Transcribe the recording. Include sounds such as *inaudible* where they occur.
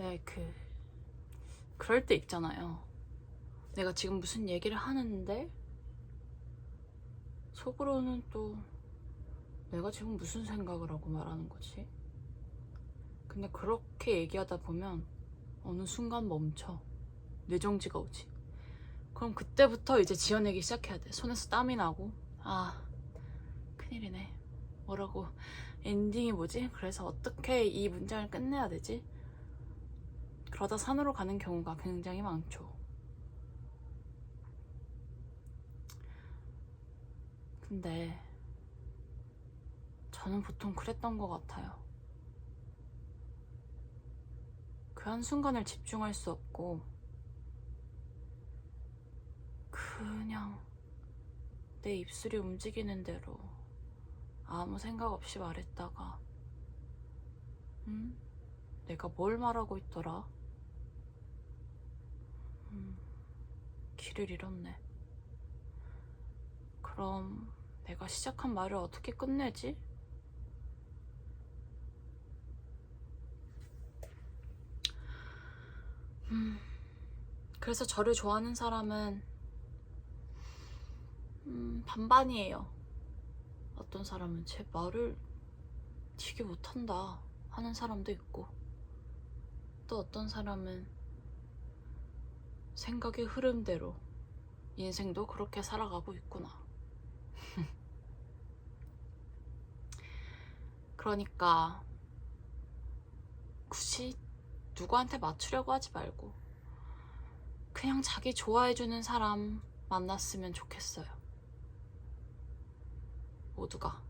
왜 그 그럴 때 있잖아요. 내가 지금 무슨 얘기를 하는데 속으로는 또 내가 지금 무슨 생각을 하고 말하는 거지? 근데 그렇게 얘기하다 보면 어느 순간 멈춰. 뇌정지가 오지. 그럼 그때부터 이제 지어내기 시작해야 돼. 손에서 땀이 나고. 아, 큰일이네. 뭐라고. 엔딩이 뭐지? 그래서 어떻게 이 문장을 끝내야 되지? 그러다 산으로 가는 경우가 굉장히 많죠. 근데 저는 보통 그랬던 것 같아요. 그 한순간을 집중할 수 없고, 그냥 내 입술이 움직이는 대로 아무 생각 없이 말했다가, 음? 내가 뭘 말하고 있더라? 음, 길을 잃었네. 그럼 내가 시작한 말을 어떻게 끝내지? 음, 그래서 저를 좋아하는 사람은 음, 반반이에요. 어떤 사람은 제 말을 되게 못한다 하는 사람도 있고 또 어떤 사람은 생각의 흐름대로 인생도 그렇게 살아가고 있구나. *laughs* 그러니까 굳이 누구한테 맞추려고 하지 말고 그냥 자기 좋아해주는 사람 만났으면 좋겠어요. 모두가.